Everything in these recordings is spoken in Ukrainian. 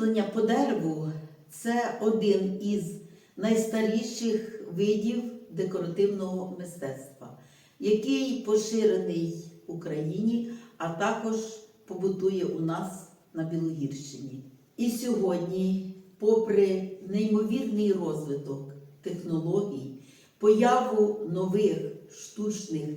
Різьблення по дереву це один із найстаріших видів декоративного мистецтва, який поширений в Україні, а також побутує у нас на Білогірщині. І сьогодні, попри неймовірний розвиток технологій, появу нових штучних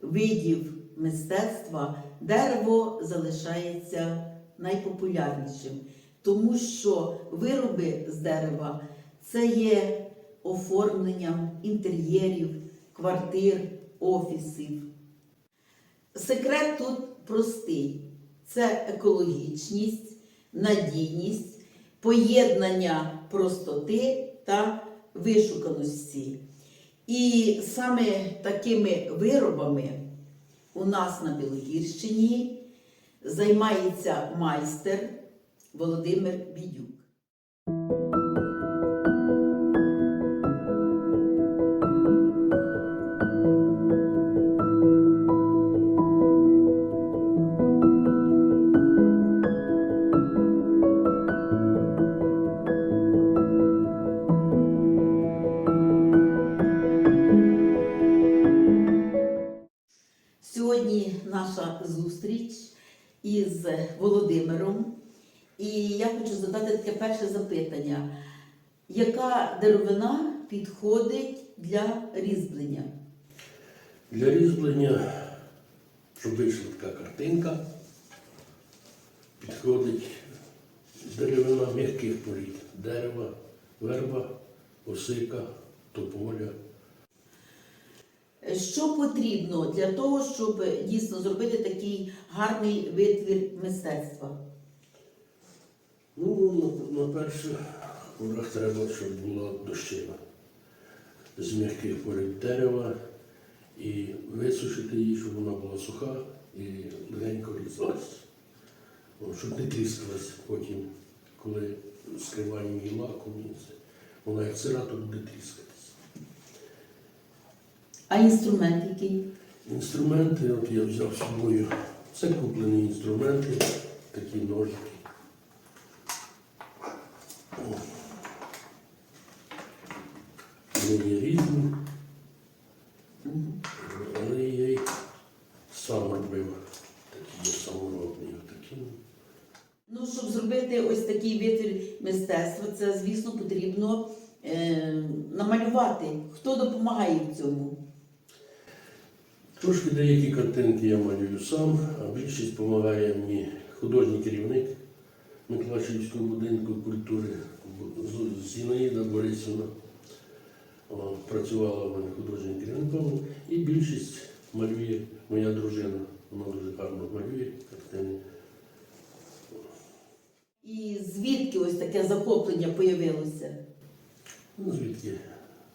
видів мистецтва, дерево залишається найпопулярнішим, тому що вироби з дерева це є оформленням інтер'єрів, квартир, офісів. Секрет тут простий: це екологічність, надійність, поєднання простоти та вишуканості. І саме такими виробами у нас на Білогірщині займається майстер Володимир Бідюк. Сьогодні наша зустріч із Володимиром. І я хочу задати таке перше запитання. Яка деревина підходить для різьблення? Для різьблення, щоб вийшла така картинка, підходить деревина м'яких порід. Дерева, верба, осика, тополя. Що потрібно для того, щоб дійсно зробити такий гарний витвір мистецтва? Ну, на, на перших порах треба, щоб була дощина з м'яких порід дерева і висушити її, щоб вона була суха і легенько різалась. Щоб не тріскалась потім, коли скриваємо її лаком, вона як сира, то буде тріскатись. А інструмент який? Інструменти, от я взяв з собою. Це куплені інструменти, такі ножики. Але я їх сам робив. Такі саморобні. Такі. Ну, щоб зробити ось такий витвір мистецтва, це, звісно, потрібно е, намалювати. Хто допомагає в цьому? Трошки деякі картинки я малюю сам, а більшість допомагає мені художній керівник Миколаївського будинку культури Зінаїда Борисівна. Вона працювала в мене художнім керівником, і більшість малює моя дружина. Вона дуже гарно малює картини. І звідки ось таке захоплення появилося? Ну, звідки?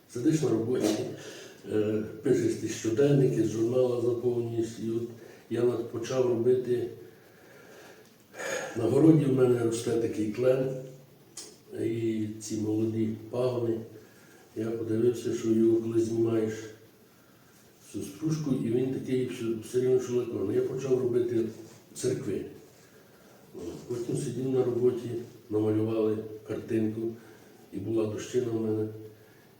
Сидиш на роботі, е, пишеш ті щоденники, з журнала заповнюєш. І от я почав робити. На городі в мене росте такий клен, і ці молоді пагони. Я подивився, що його коли знімаєш цю стружку, і він такий все, рівно шелакований. Я почав робити церкви. Потім сидів на роботі, намалювали картинку, і була дощина в мене.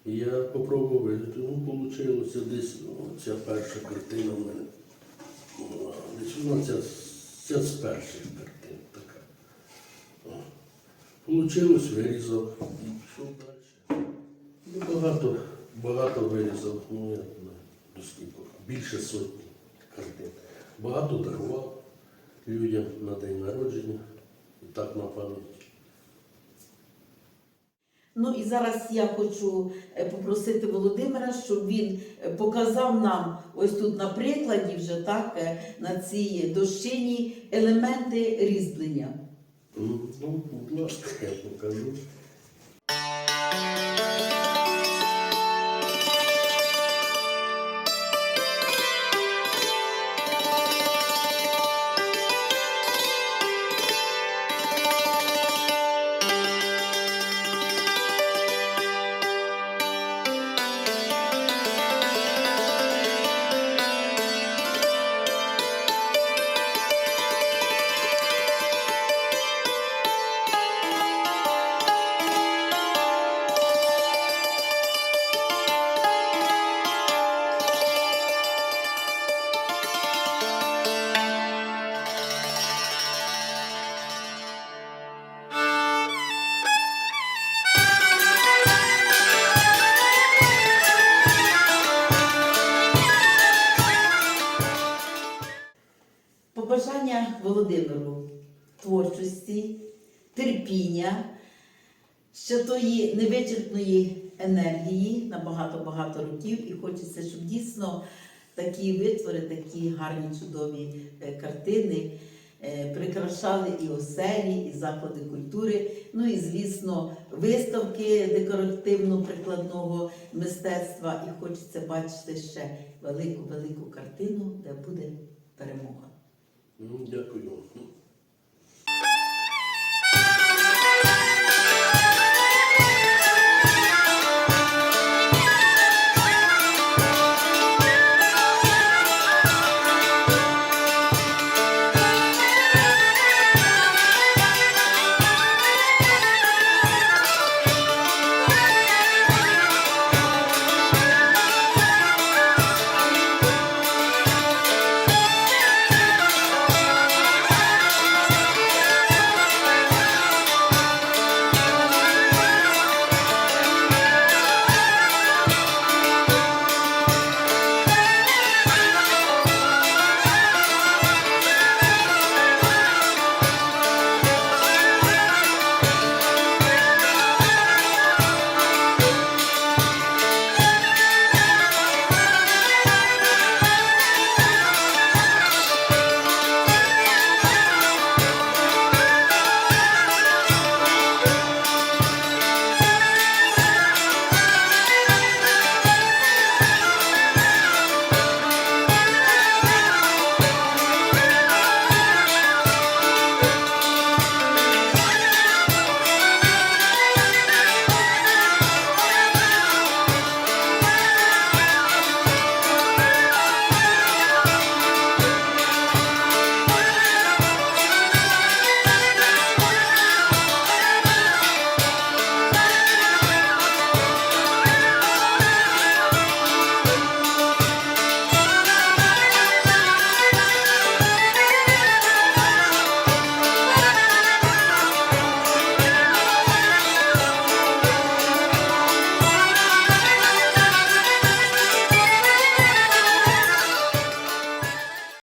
І я попробував. Ну, вийшло десь о, ця перша картина в мене. Десь вона ця, ця з перших картин така. Получилось, вирізав багато, багато вирізав, ну я скільки, більше сотні картин. Багато дарував людям на день народження, і так на пам'ять. Ну і зараз я хочу е, попросити Володимира, щоб він е, показав нам ось тут на прикладі вже так е, на цій дощині елементи різьблення. Ну, будь ласка, я покажу. Володимиру творчості, терпіння, ще тої невичерпної енергії на багато-багато років. І хочеться, щоб дійсно такі витвори, такі гарні, чудові е, картини е, прикрашали і оселі, і заклади культури, ну і, звісно, виставки декоративно-прикладного мистецтва. І хочеться бачити ще велику-велику картину, де буде перемога. Ну, Дякую.